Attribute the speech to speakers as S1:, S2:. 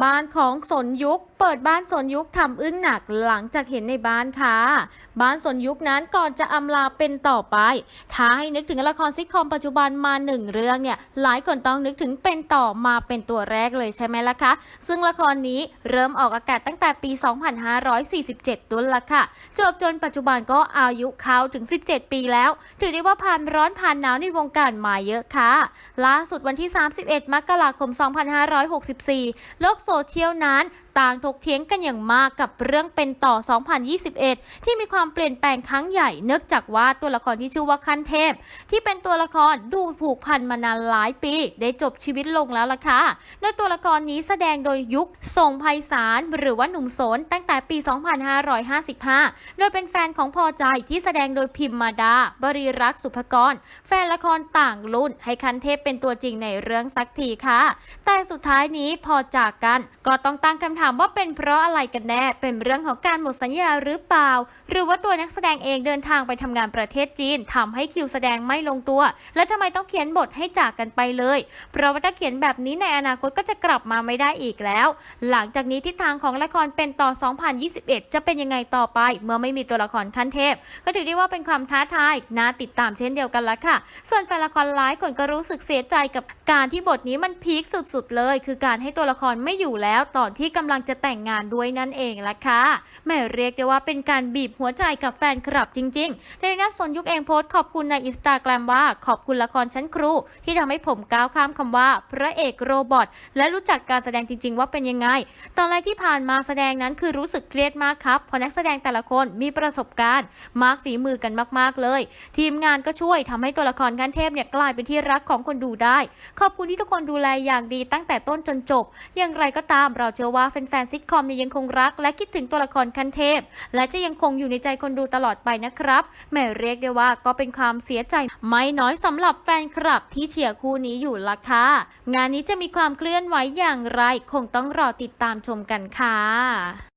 S1: บ้านของสนยุค เปิดบ้านสนยุคทำอึ้งหนักหลังจากเห็นในบ้านค่ะ บ้านสนยุคนั้นก่อนจะอำลาเป็นต่อไป ถ้าให้นึกถึงละครซิทคอมปัจจุบันมาหนึ่งเรื่องเนี่ย หลายคนต้องนึกถึงเป็นต่อมาเป็นตัวแรกเลยใช่ไหมล่ะคะ ซึ่งละครนี้เริ่มออกอากาศตั้งแต่ปี 2547ตุนละค่ะ จบจนปัจจุบันก็อายุเขาถึง 17 ปีแล้ว ถือได้ว่าผ่านร้อนผ่านหนาวในวงการมาเยอะค่ะ ล่าสุดวันที่ 31 มกราคม 2564 โลกโซโซเชียลนั้นต่างถกเถียงกันอย่างมากกับเรื่องเป็นต่อ 2021 ที่มีความเปลี่ยนแปลงครั้งใหญ่ เนื่องจากว่าตัวละครที่ชื่อว่าคันเทพ ที่เป็นตัวละครดูผูกพันมานานหลายปี ได้จบชีวิตลงแล้วล่ะค่ะ โดยตัวละครนี้แสดงโดยยุคส่งไพศาลหรือว่าหนุ่มโสนตั้งแต่ปี 2555 โดยเป็นแฟนของพอใจที่แสดงโดยพิมมาดา บริรักษ์สุภกร แฟนละครต่างรุ่น ให้คันเทพเป็นตัวจริงในเรื่องสักทีค่ะ แต่สุดท้ายนี้พอจากกันก็ต้องตั้งคำถามถามว่าเป็นเพราะอะไรกันแน่ เป็นเรื่องของการหมดสัญญาหรือเปล่า หรือว่าตัวนักแสดงเองเดินทางไปทำงานประเทศจีนทำให้คิวแสดงไม่ลงตัว และทำไมต้องเขียนบทให้จากกันไปเลย เพราะว่าถ้าเขียนแบบนี้ในอนาคตก็จะกลับมาไม่ได้อีกแล้ว หลังจากนี้ทิศทางของละครเป็นต่อ 2021 จะเป็นยังไงต่อไป เมื่อไม่มีตัวละครขั้นเทพ ก็ถือได้ว่าเป็นความท้าทายน่าติดตามเช่นเดียวกันละค่ะ ส่วนแฟนละครหลายคนก็รู้สึกเสียใจกับการที่บทนี้มันพีคสุดๆเลย คือการให้ตัวละครไม่อยู่แล้วตอนที่กำลังำลังจะแต่งงานด้วยนั่นเองละค่ะแม่เรียกได้ว่าเป็นการบีบหัวใจกับแฟนคลับจริงๆโดนักสนยุคเองโพสต์ขอบคุณในอินสตาแกรมว่าขอบคุณละครชั้นครู ที่ทำให้ผมก้าวข้ามคำว่า พระเอกโรบอทและรู้จักการแสดงจริง ๆ ว่าเป็นยังไง ตอนแรกที่ผ่านมาแสดงนั้นคือรู้สึกเครียดมากครับเพราะนักแสดงแต่ละคนมีประสบการณ์มากฝีมือกันมากๆเลย ทีมงานก็ช่วยทำให้ตัวละครกันเทพเนี่ยกลายเป็นที่รักของคนดูได้ ขอบคุณที่ทุกคนดูแลอย่างดีตั้งแต่ต้นจนจบ อย่างไรก็ตามเราเชื่อว่าแฟนๆซิทคอมเนี่ยยังคงรัก และคิดถึงตัวละครคันเทพ และจะยังคงอยู่ในใจคนดูตลอดไปนะครับแม่เรียกได้ว่าก็เป็นความเสียใจไม่น้อยสำหรับแฟนคลับที่เชียร์คู่นี้อยู่ละค่ะงานนี้จะมีความเคลื่อนไหวอย่างไร คงต้องรอติดตามชมกันค่ะ